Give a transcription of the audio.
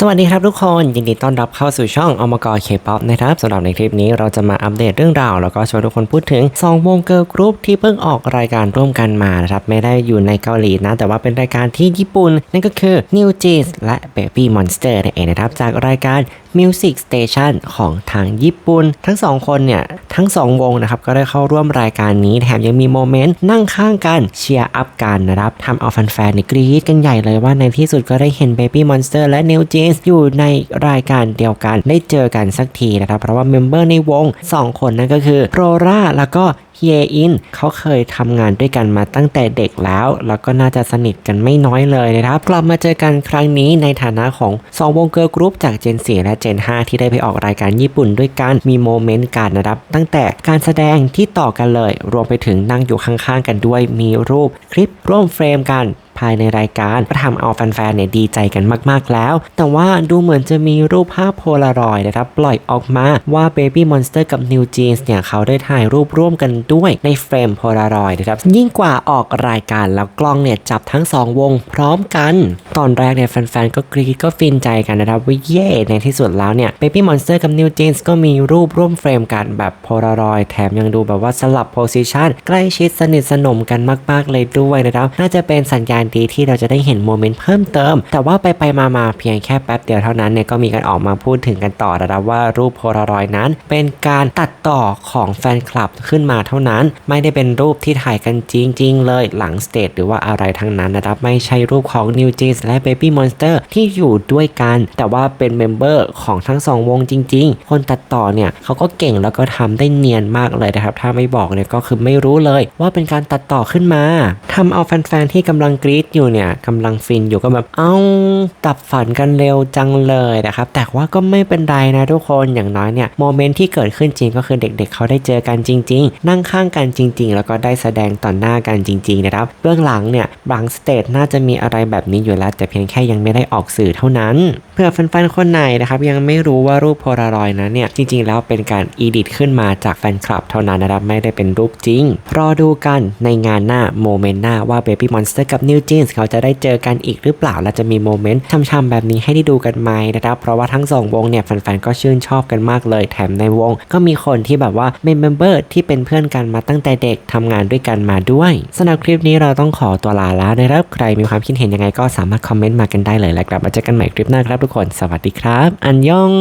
สวัสดีครับทุกคนยินดีต้อนรับเข้าสู่ช่องอมกรเคป๊อปนะครับสำหรับในคลิปนี้เราจะมาอัปเดตเรื่องราว แล้วก็ชวนทุกคนพูดถึง2วงเกิร์ลกรุ๊ปที่เพิ่งออกรายการร่วมกันมานะครับไม่ได้อยู่ในเกาหลีนะ แต่ว่าเป็นรายการที่ญี่ปุ่น นั่นก็คือ New Jeans และ Baby Monster นั่นเองนะครับจากรายการ Music Station ของทางญี่ปุ่น ทั้งสองคนเนี่ย ทั้งสองวงนะครับ ก็ได้เข้าร่วมรายการนี้ แถมยังมีโมเมนต์นั่งข้างกันเชียร์อัพกันนะครับทำเอาแฟนๆนี่กรี๊ดกันใหญ่เลยว่าในที่สุดก็ได้เห็น Baby Monster และ New Jeans อยู่ในรายการเดียวกันได้เจอกันสักทีนะครับ เพราะว่าเมมเบอร์ในวง 2 คนนั่นก็คือโรราแล้วก็เฮียอินเขาเคยทำงานด้วยกันมาตั้งแต่เด็กแล้ว แล้วก็น่าจะสนิทกันไม่น้อยเลยนะครับ กลับมาเจอกันครั้งนี้ในฐานะของ 2 วงเกิร์ลกรุ๊ปจากเจน4และเจน5ที่ได้ไปออกรายการญี่ปุ่นด้วยกัน มีโมเมนต์การนะครับ ตั้งแต่การแสดงที่ต่อกันเลย รวมไปถึงนั่งอยู่ข้างๆกันด้วย มีรูปคลิปร่วมเฟรมกัน ภายในรายการก็ทำเอาแฟนๆเนี่ยดีใจกันมากๆแล้ว แต่ว่าดูเหมือนจะมีรูปภาพโพลารอยด์นะครับปล่อยออกมาว่า Baby Monster กับ New Jeans เนี่ยเขาได้ถ่ายรูปร่วมกันด้วยในเฟรมโพลารอยด์นะครับยิ่งกว่าออกรายการแล้วกล้องเนี่ยจับทั้ง 2 วงพร้อมกัน ตอนแรกเนี่ยแฟนๆก็กรี๊ดก็ฟินใจกันนะครับว่าเย่ในที่สุดแล้วเนี่ย Baby Monster กับ New Jeans ก็มีรูปร่วมเฟรมกันแบบโพลารอยด์แถมยังดูแบบว่าสลับโพซิชันใกล้ชิดสนิทสนมกันมาก ๆ เลยด้วยนะครับน่าจะเป็นสัญญาณดีที่เราจะได้เห็นโมเมนต์เพิ่มเติม แต่ว่าไปไปมามาเพียงแค่แป๊บเดียวเท่านั้นเนี่ยก็มีการออกมาพูดถึงกันต่อนะครับว่ารูปโพลารอยนั้น เป็นการตัดต่อของแฟนคลับขึ้นมาเท่านั้น ไม่ได้เป็นรูปที่ถ่ายกันจริง ๆ เลยหลังสเตจหรือว่าอะไรทั้งนั้นนะครับไม่ใช่รูปของ New Jeans และ Baby Monster ที่อยู่ด้วยกัน แต่ว่าเป็นเมมเบอร์ของทั้งสองวงจริง ๆ คนตัดต่อเนี่ยเขาก็เก่งแล้วก็ทำได้เนียนมากเลยนะครับถ้าไม่บอกเนี่ยก็คือไม่รู้เลยว่าเป็นการตัดต่อขึ้นมาทำเอาแฟนๆที่กำลังกรี๊ดอยู่เนี่ยกำลังฟินอยู่ก็แบบเอ้าตับฝันกันเร็วจังเลยนะครับ แต่ว่าก็ไม่เป็นไรนะทุกคนอย่างน้อยเนี่ยโมเมนต์ที่เกิดขึ้นจริงก็คือเด็กๆเขาได้เจอกันจริง ๆ นั่งข้างกันจริง ๆ แล้วก็ได้แสดงต่อหน้ากันจริง ๆ นะครับ เบื้องหลังเนี่ยบางสเตจน่าจะมีอะไรแบบนี้อยู่แล้ว แต่เพียงแค่ยังไม่ได้ออกสื่อเท่านั้น เพื่อแฟนๆคนไหนนะครับยังไม่รู้ว่ารูปโพลารอยด์นั้นเนี่ยจริง ๆ แล้วเป็นการอีดิทขึ้นมาจากแฟนคลับเท่านั้นนะครับไม่ได้เป็นรูปจริงรอดูกันในงานหน้าโมเมนต์หน้าว่า Baby Monster กับ New Jeans เขาจะได้เจอกันอีกหรือเปล่าและจะมีโมเมนต์ช่ำๆแบบนี้ให้ได้ดูกันไหมนะครับเพราะว่าทั้งสองวงเนี่ยแฟนๆก็ชื่นชอบกันมากเลย แถมในวง ก็มีคนที่แบบว่าเป็นเมมเบอร์ที่เป็นเพื่อนกันมาตั้งแต่เด็กทำงานด้วยกันมาด้วยสำหรับคลิปนี้เราต้องขอตัวลาแล้วนะครับใครมีความคิดเห็นยังไงก็สามารถคอมเมนต์มากันได้เลยและกลับมาเจอกันใหม่คลิปหน้าครับทุกคน สวัสดีครับ อันยอง